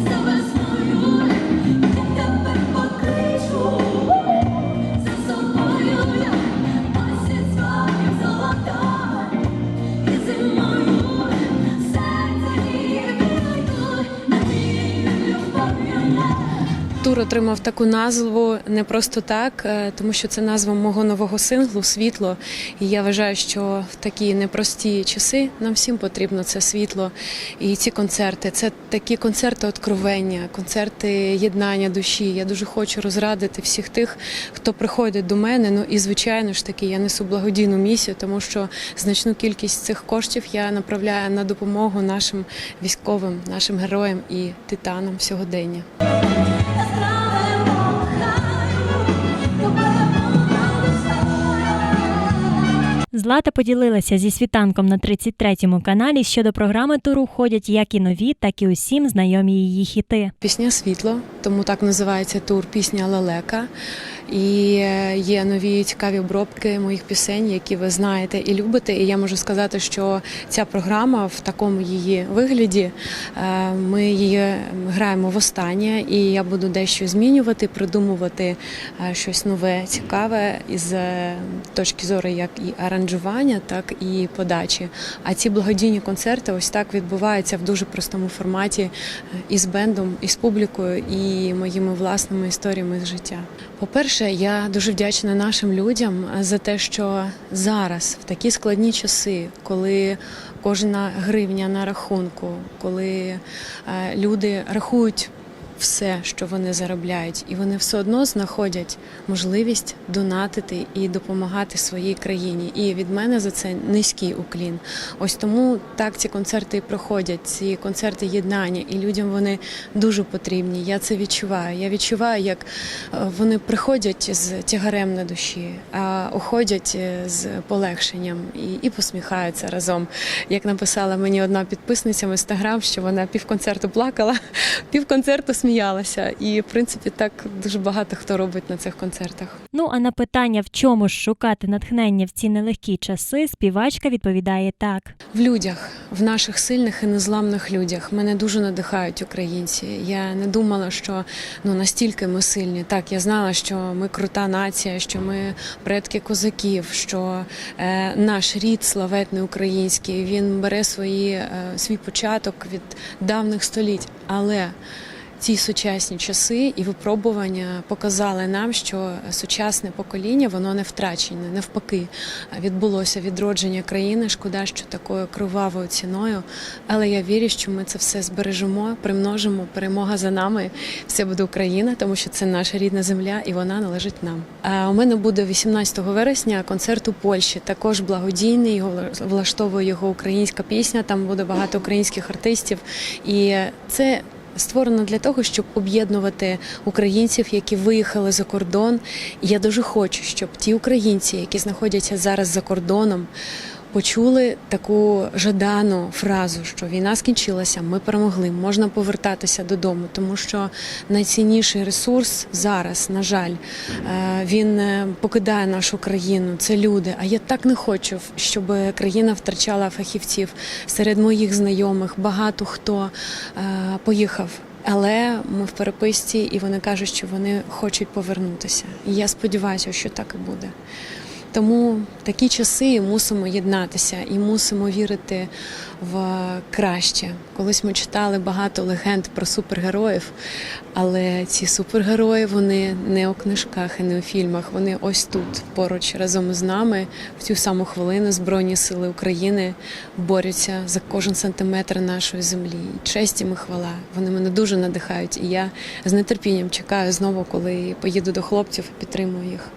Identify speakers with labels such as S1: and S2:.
S1: It's the тур отримав таку назву не просто так, е, тому що це назва мого нового синглу Світло. І я вважаю, що в такі непрості часи нам всім потрібно це світло. І ці концерти це такі концерти откровення, концерти єднання душі. Я дуже хочу розрадити всіх тих, хто приходить до мене. Ну і звичайно ж таки, я несу благодійну місію, тому що значну кількість цих коштів я направляю на допомогу нашим військовим, нашим героям і титанам сьогодення.
S2: flower Злата поділилася зі світанком на 33-му каналі. Щодо програми туру входять як і нові, так і усім знайомі її хіти.
S1: Пісня світло, тому так називається тур пісня Лелека. І е, є нові цікаві обробки моїх пісень, які ви знаєте і любите. І я можу сказати, що ця програма в такому її вигляді. е, Ми її граємо востаннє, і я буду дещо змінювати, придумувати е, щось нове, цікаве із точки зору як і аранжування, так і подачі. А ці благодійні концерти ось так відбуваються в дуже простому форматі е, із бендом, із публікою і моїми власними історіями з життя. По-перше, я дуже вдячна нашим людям за те, що зараз, в такі складні часи, коли кожна гривня на рахунку, коли е, люди рахують все, що вони заробляють, і вони все одно знаходять можливість донатити і допомагати своїй країні. І від мене за це низький уклін. Ось тому так ці концерти і проходять. Ці концерти єднання, і людям вони дуже потрібні. Я це відчуваю. Я відчуваю, як е, вони приходять з тягарем на душі, а уходять е, з полегшенням і, і посміхаються разом. Як написала мені одна підписниця в інстаграм, що вона півконцерту плакала, півконцерту сміялася. І в принципі так дуже багато хто робить на цих концертах.
S2: Ну а на питання, в чому ж шукати натхнення в ці нелегкі часи, співачка відповідає так.
S1: В людях, в наших сильних і незламних людях мене дуже надихають українці. Я не думала, що ну настільки ми сильні. Так, я знала, що ми крута нація, що ми предки козаків, що е, наш рід славетний український. Він бере свої, е, свій початок від давніх століть. Але ці сучасні часи і випробування показали нам, що сучасне покоління воно не втрачене, навпаки, відбулося відродження країни. Шкода, що такою кривавою ціною. Але я вірю, що ми це все збережемо, примножимо. Перемога за нами. Все буде Україна, тому що це наша рідна земля, і вона належить нам. А у мене буде 18 вересня концерт у Польщі. Також благодійний. Його влаштовує його українська пісня. Там буде багато українських артистів, і це створено для того, щоб об'єднувати українців, які виїхали за кордон. Я дуже хочу, щоб ті українці, які знаходяться зараз за кордоном, почули таку жадану фразу, що війна скінчилася, ми перемогли, можна повертатися додому, тому що найцінніший ресурс зараз, на жаль, е, він е, покидає нашу країну. Це люди. А я так не хочу, щоб країна втрачала фахівців серед моїх знайомих. Багато хто е, поїхав. Але ми в переписці, і вони кажуть, що вони хочуть повернутися. І я сподіваюся, що так і буде. Тому такі часи мусимо єднатися і мусимо вірити в краще. Колись ми читали багато легенд про супергероїв, але ці супергерої вони не у книжках і не у фільмах. Вони ось тут, поруч разом з нами, в цю саму хвилину Збройні сили України борються за кожен сантиметр нашої землі. Честь їм і хвала. Вони мене дуже надихають. І я з нетерпінням чекаю знову, коли поїду до хлопців і підтримую їх.